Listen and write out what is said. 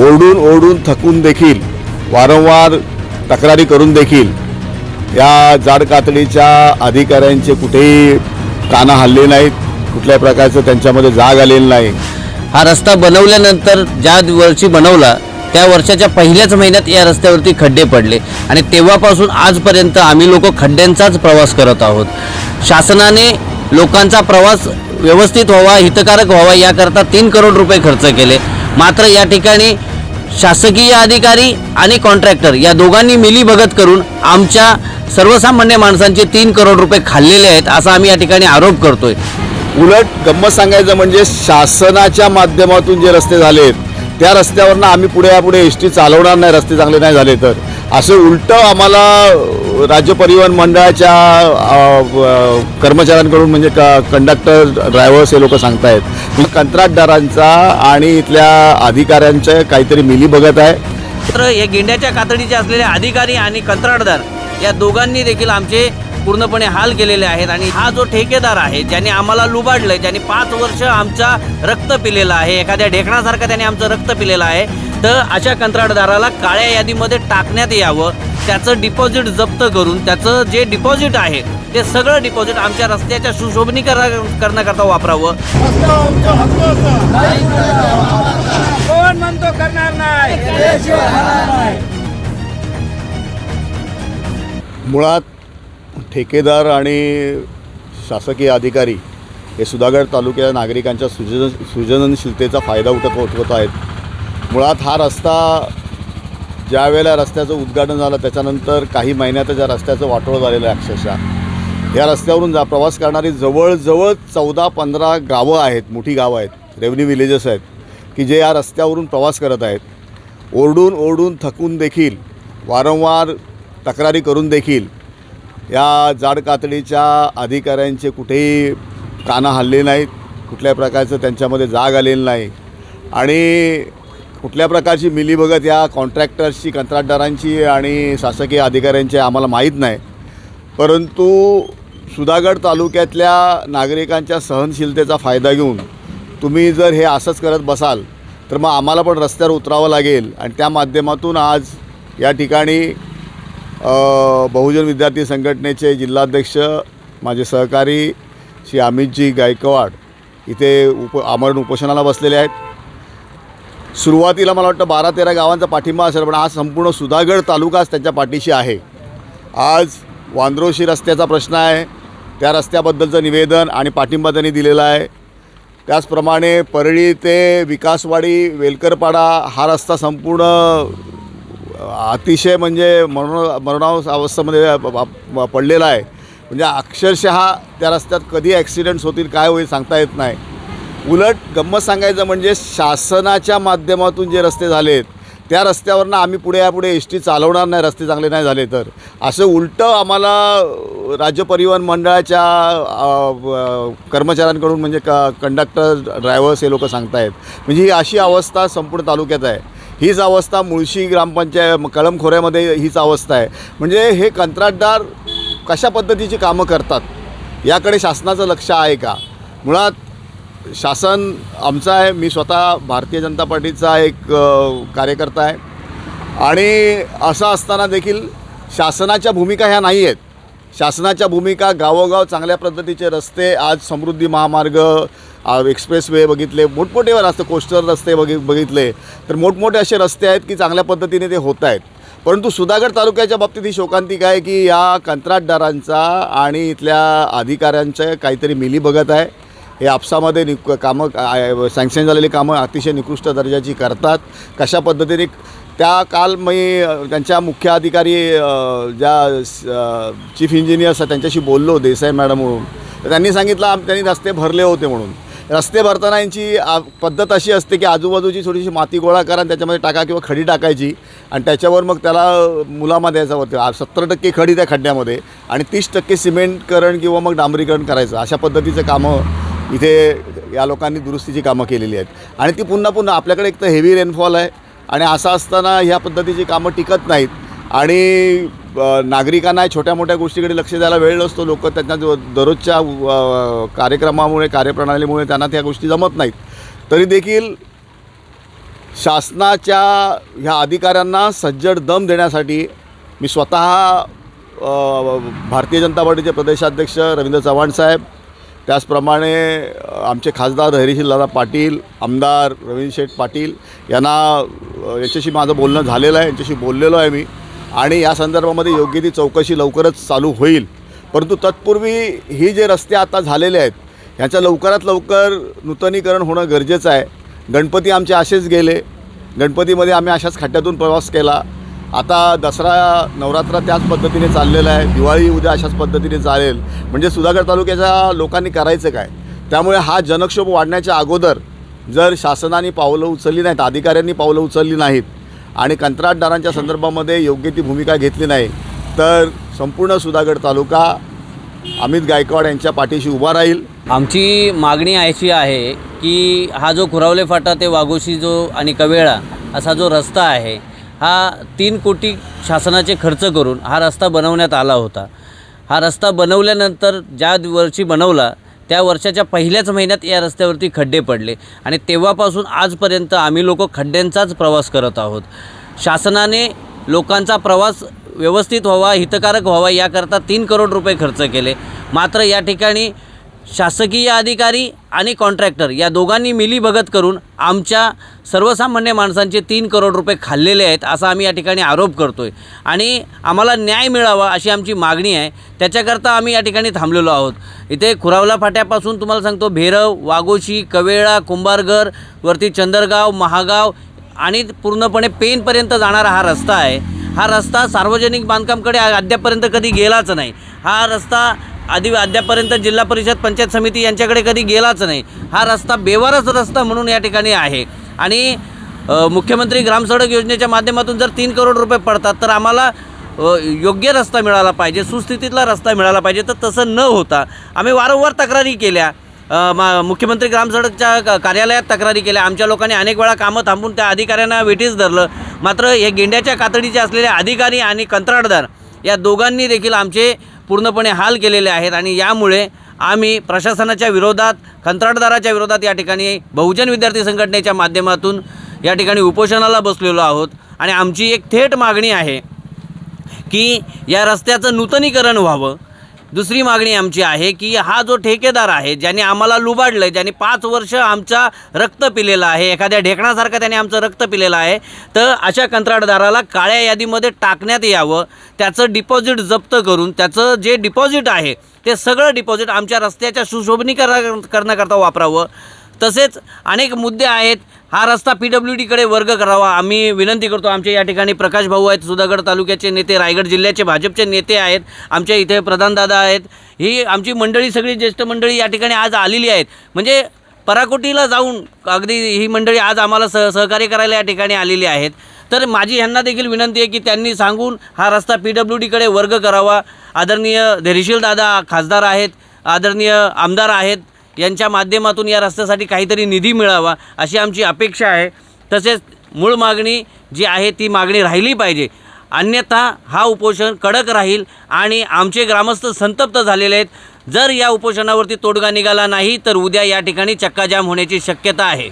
ओरडून ओरडून थकून देखील वारंवार तक्रारी करून देखील या जाडकातडीच्या अधिकाऱ्यांचे कुठेही कानं हल्ले नाहीत कुठल्याही प्रकारचं त्यांच्यामध्ये जाग आलेली नाही. हा रस्ता बनवल्यानंतर ज्या वर्षी बनवला त्या वर्षाच्या पहिल्याच महिन्यात या रस्त्यावरती खड्डे पडले. आणि तेव्हापासून आजपर्यंत आम्ही लोक खड्ड्यांचाच प्रवास करत आहोत. शासनाने लोकांचा प्रवास व्यवस्थित व्हावा हितकारक व्हावा याकरता तीन करोड रुपये खर्च केले. मात्र या ठिकाणी शासकीय अधिकारी आणि कॉन्ट्रॅक्टर या दोघांनी मिलीभगत करून आमच्या सर्वसामान्य माणसांचे तीन करोड रुपये खाल्लेले आहेत असा आम्ही या ठिकाणी आरोप करतोय. उलट गंमत सांगायचं म्हणजे शासनाच्या माध्यमातून जे रस्ते झालेत त्या रस्त्यावरनं आम्ही पुढे यापुढे एस टी चालवणार नाही रस्ते चांगले नाही झाले तर. असं उलटं आम्हाला राज्य परिवहन मंडळाच्या कर्मचाऱ्यांकडून म्हणजे क कंडक्टर ड्रायव्हर्स हे लोक सांगतायत. कंत्राटदारांचा आणि इथल्या अधिकाऱ्यांचं काहीतरी मिली बघत आहे. तर हे गेंड्याच्या कातडीचे असलेले अधिकारी आणि कंत्राटदार या दोघांनी देखील आमचे पूर्णपणे हाल केलेले आहेत आणि हा जो ठेकेदार आहे ज्याने आम्हाला लुबाडलंय ज्याने पाच वर्ष आमचा रक्त पिलेलं आहे एखाद्या ढेकणासारखं त्याने आमचं रक्त पिलेलं आहे तर अशा कंत्राटदाराला काळ्या यादीमध्ये टाकण्यात यावं त्याचं डिपॉझिट जप्त करून त्याचं जे डिपॉझिट आहे ते सगळं डिपॉझिट आमच्या रस्त्याच्या सुशोभनीकरण करण्याकरता वापरावं. कोण म्हणतो करणार नाही? मुळात ठेकेदार आणि शासकीय अधिकारी हे सुधागड तालुक्याच्या नागरिकांच्या सुजन सृजनशीलतेचा फायदा उठत उठवत आहेत. मुळात हा रस्ता ज्या वेळेला रस्त्याचं उद्घाटन झालं त्याच्यानंतर काही महिन्यात या रस्त्याचं वाटोळं झालेलं आहे अक्षरशः. या रस्त्यावरून जा प्रवास करणारी जवळजवळ चौदा पंधरा गावं आहेत मोठी गावं आहेत रेव्हन्यू विलेजेस आहेत की जे या रस्त्यावरून प्रवास करत आहेत. ओरडून ओरडून थकून देखील वारंवार तक्रारी करून देखील या जाडकातडीच्या अधिकाऱ्यांचे कुठेही कानं हल्ले नाहीत कुठल्याही प्रकारचं त्यांच्यामध्ये जाग आलेली नाही. आणि कुठल्या प्रकारची मिलीभगत या कॉन्ट्रॅक्टर्सची कंत्राटदारांची आणि शासकीय अधिकाऱ्यांची आम्हाला माहीत नाही. परंतु सुधागड तालुक्यातल्या नागरिकांच्या सहनशीलतेचा फायदा घेऊन तुम्ही जर हे असंच करत बसाल तर मग आम्हाला पण रस्त्यावर उतरावं लागेल. आणि त्या माध्यमातून आज या ठिकाणी बहुजन विद्यार्थी संघटनेचे जिल्हाध्यक्ष माझे सहकारी श्री अमितजी गायकवाड इथे उप आमरण उपोषणाला बसलेले आहेत. सुरुवातीला मला वाटतं बारा तेरा गावांचा पाठिंबा असेल पण आज संपूर्ण सुधागड तालुकाच त्यांच्या पाठीशी आहे. आज वांद्रोशी रस्त्याचा प्रश्न आहे. त्या रस्त्याबद्दलचं निवेदन आणि पाठिंबा त्यांनी दिलेला आहे. त्याचप्रमाणे परळी ते विकासवाडी वेलकरपाडा हा रस्ता संपूर्ण अतिशय म्हणजे मरण मरणाव अवस्थेमध्ये पडलेला आहे. म्हणजे अक्षरशः त्या रस्त्यात कधी ॲक्सिडेंट्स होतील काय होईल सांगता येत नाही. उलट गंमत सांगायचं म्हणजे शासनाच्या माध्यमातून जे रस्ते झालेत त्या रस्त्यावरनं आम्ही पुढे यापुढे एस टी चालवणार नाही रस्ते चांगले नाही झाले तर. असं उलटं आम्हाला राज्य परिवहन मंडळाच्या कर्मचाऱ्यांकडून म्हणजे क कंडक्टर ड्रायव्हर्स हे लोक सांगतायत. म्हणजे ही अशी अवस्था संपूर्ण तालुक्यात आहे. हीच अवस्था मुळशी ग्रामपंचायत कळमखोऱ्यामध्ये हीच अवस्था आहे. म्हणजे हे कंत्राटदार कशा पद्धतीची कामं करतात याकडे शासनाचं लक्ष आहे का? मुळात शासन आमचं आहे मी स्वतः भारतीय जनता पार्टीचा एक कार्यकर्ता आहे. आणि असं असताना देखील शासनाच्या भूमिका ह्या नाही आहेत. शासनाच्या भूमिका गावोगाव चांगल्या पद्धतीचे रस्ते आज समृद्धी महामार्ग एक्सप्रेस वे बघितले मोठमोठे रस्ते कोस्टर रस्ते बघि बघितले तर मोठमोठे असे रस्ते आहेत की चांगल्या पद्धतीने ते होत आहेत. परंतु सुधागड तालुक्याच्या बाबतीत ही शोकांतिक आहे की या कंत्राटदारांचा आणि इथल्या अधिकाऱ्यांच्या काहीतरी मिली बघत आहे. हे आपसामध्ये निक कामं सँक्शन झालेली कामं अतिशय निकृष्ट दर्जाची करतात. कशा पद्धतीने त्या काल मी त्यांच्या मुख्य अधिकारी ज्या चीफ इंजिनियर्स आहेत त्यांच्याशी बोललो देसाई मॅडम म्हणून. तर त्यांनी सांगितलं आम त्यांनी रस्ते भरले होते म्हणून. रस्ते भरताना यांची आ, पद्धत अशी असते की आजूबाजूची थोडीशी माती गोळा करा आणि त्याच्यामध्ये टाका किंवा खडी टाकायची आणि त्याच्यावर मग त्याला मुलामा द्यायचा होतं सत्तर टक्के खडी त्या खड्ड्यामध्ये आणि तीस टक्के सिमेंटकरण किंवा मग डांबरीकरण करायचं. अशा पद्धतीचं कामं इथे या लोकांनी दुरुस्तीची कामं केलेली आहेत. आणि ती पुन्हा पुन्हा आपल्याकडे एक तर हेवी रेनफॉल आहे आणि असं असताना ह्या पद्धतीची कामं टिकत नाहीत. आणि नागरिकांना छोट्या मोठ्या गोष्टीकडे लक्ष द्यायला वेळ नसतो. लोक त्यांना दररोजच्या कार्यक्रमामुळे कार्यप्रणालीमुळे त्यांना त्या गोष्टी जमत नाहीत. तरी देखील शासनाच्या ह्या अधिकाऱ्यांना सज्जड दम देण्यासाठी मी स्वतः भारतीय जनता पार्टीचे प्रदेशाध्यक्ष रवींद्र चव्हाण साहेब त्याचप्रमाणे आमचे खासदार हरिशीलदादा पाटील आमदार रवींद्र शेठ पाटील यांना याच्याशी माझं बोलणं झालेलं आहे यांच्याशी बोललेलो आहे मी. आणि या संदर्भामध्ये योग्य ती चौकशी लवकरच चालू होईल. परंतु तत्पूर्वी ही जे रस्ते आता झालेले आहेत ह्याचं लवकरात लवकर नूतनीकरण होणं गरजेचं आहे. गणपती आमचे असेच गेले. गणपतीमध्ये आम्ही अशाच खड्ड्यातून प्रवास केला. आता दसरा नवरात्र त्याच पद्धतीने चाललेला आहे. दिवाळी उद्या अशाच पद्धतीने चालेल. म्हणजे सुधागड तालुक्याच्या लोकांनी करायचं काय? त्यामुळे हा जनक्षोभ वाढण्याच्या अगोदर जर शासनाने पावलं उचलली नाहीत अधिकाऱ्यांनी पावलं उचलली नाहीत आणि कंत्राटदारांच्या संदर्भामध्ये योग्य ती भूमिका घेतली नाही तर संपूर्ण सुधागड तालुका अमित गायकवाड यांच्या पाठीशी उभा राहील. आमची मागणी अशी आहे की हा जो खुरावले फाटा ते वाघोशी जो आणि कवेळा असा जो रस्ता आहे हा तीन कोटी शासनाचे खर्च करून हा रस्ता बनवण्यात आला होता. हा रस्ता बनवल्यानंतर ज्या वर्षी बनवला त्या वर्षाच्या पहिल्याच महिन्यात या रस्त्यावरती खड्डे पडले आणि तेव्हापासून आजपर्यंत आम्ही लोक खड्ड्यांचाच प्रवास करत आहोत. शासनाने लोकांचा प्रवास व्यवस्थित व्हावा हितकारक व्हावा याकरता तीन करोड रुपये खर्च केले. मात्र या ठिकाणी शासकीय अधिकारी आणि कॉन्ट्रॅक्टर या दोघांनी मिलीभगत करून आमच्या सर्वसामान्य माणसांचे तीन करोड रुपये खाल्लेले आहेत असा आम्ही या ठिकाणी आरोप करतो आहे आणि आम्हाला न्याय मिळावा अशी आमची मागणी आहे. त्याच्याकरता आम्ही या ठिकाणी थांबलेलो आहोत. इथे खुरावला फाट्यापासून तुम्हाला सांगतो भेरव वाघोशी कवेळा कुंभारघर वरती चंदरगाव महागाव आणि पूर्णपणे पेनपर्यंत जाणारा हा रस्ता आहे. हा रस्ता सार्वजनिक बांधकामकडे अद्यापर्यंत कधी गेलाच नाही. हा रस्ता आधी अद्यापर्यंत जिल्हा परिषद पंचायत समिती यांच्याकडे कधी गेलाच नाही. हा रस्ता बेवारच रस्ता म्हणून या ठिकाणी आहे. आणि मुख्यमंत्री ग्रामसडक योजनेच्या माध्यमातून जर तीन करोड रुपये पडतात तर आम्हाला योग्य रस्ता मिळाला पाहिजे सुस्थितीतला रस्ता मिळाला पाहिजे तर तसं न होता आम्ही वारंवार तक्रारी केल्या. मा मुख्यमंत्री ग्रामसडकच्या कार्यालयात तक्रारी केल्या. आमच्या लोकांनी अनेक वेळा कामं थांबून त्या अधिकाऱ्यांना वेटीस धरलं. मात्र हे गेंड्याच्या कातडीचे असलेले अधिकारी आणि कंत्राटदार या दोघांनी देखील आमचे पूर्णपणे हाल केलेले आहेत आणि यामुळे आम्ही प्रशासनाच्या विरोधात कंत्राटदाराच्या विरोधात या ठिकाणी बहुजन विद्यार्थी संघटनेच्या माध्यमातून या ठिकाणी उपोषणाला बसलेलो आहोत. आणि आमची एक थेट मागणी आहे की या रस्त्याचं नूतनीकरण व्हावं. दुसरी मागणी आमची आहे की हा जो ठेकेदार आहे ज्याने आम्हाला लुबाडलं आहे ज्याने पाच वर्ष आमचा रक्त पिलेलं आहे एखाद्या ढेकणासारखं त्याने आमचं रक्त पिलेलं आहे तर अशा कंत्राटदाराला काळ्या यादीमध्ये टाकण्यात यावं त्याचं डिपॉझिट जप्त करून त्याचं जे डिपॉझिट आहे ते सगळं डिपॉझिट आमच्या रस्त्याच्या सुशोभनीकरण करण्याकरता वापरावं. तसेच अनेक मुद्दे आहेत. हा रस्ता पी डब्ल्यू डीकडे वर्ग करावा. आम्ही विनंती करतो. आमच्या या ठिकाणी प्रकाश भाऊ आहेत. सुधागड तालुक्याचे नेते रायगड जिल्ह्याचे भाजपचे नेते आहेत. आमच्या इथे प्रधानदादा आहेत. ही आमची मंडळी सगळी ज्येष्ठ मंडळी या ठिकाणी आज आलेली आहेत. म्हणजे पराकोटीला जाऊन अगदी ही मंडळी आज आम्हाला सह सहकार्य करायला या ठिकाणी आलेली आहेत. तर माझी ह्यांना देखील विनंती आहे की त्यांनी सांगून हा रस्ता पी डब्ल्यू डीकडे वर्ग करावा. आदरणीय धैर्यशील दादा खासदार आहेत. आदरणीय आमदार आहेत. यांच्या माध्यमातून या रस्त्यासाठी काहीतरी निधी मिळावा अशी आमची अपेक्षा आहे. तसेच मूळ मागणी जी आहे ती मागणी राहिली पाहिजे. अन्यथा हा उपोषण कडक राहील आणि आमचे ग्रामस्थ संतप्त झालेले आहेत. जर या उपोषणावरती तोडगा निघाला नाही तर उद्या या ठिकाणी चक्काजाम होण्याची शक्यता आहे.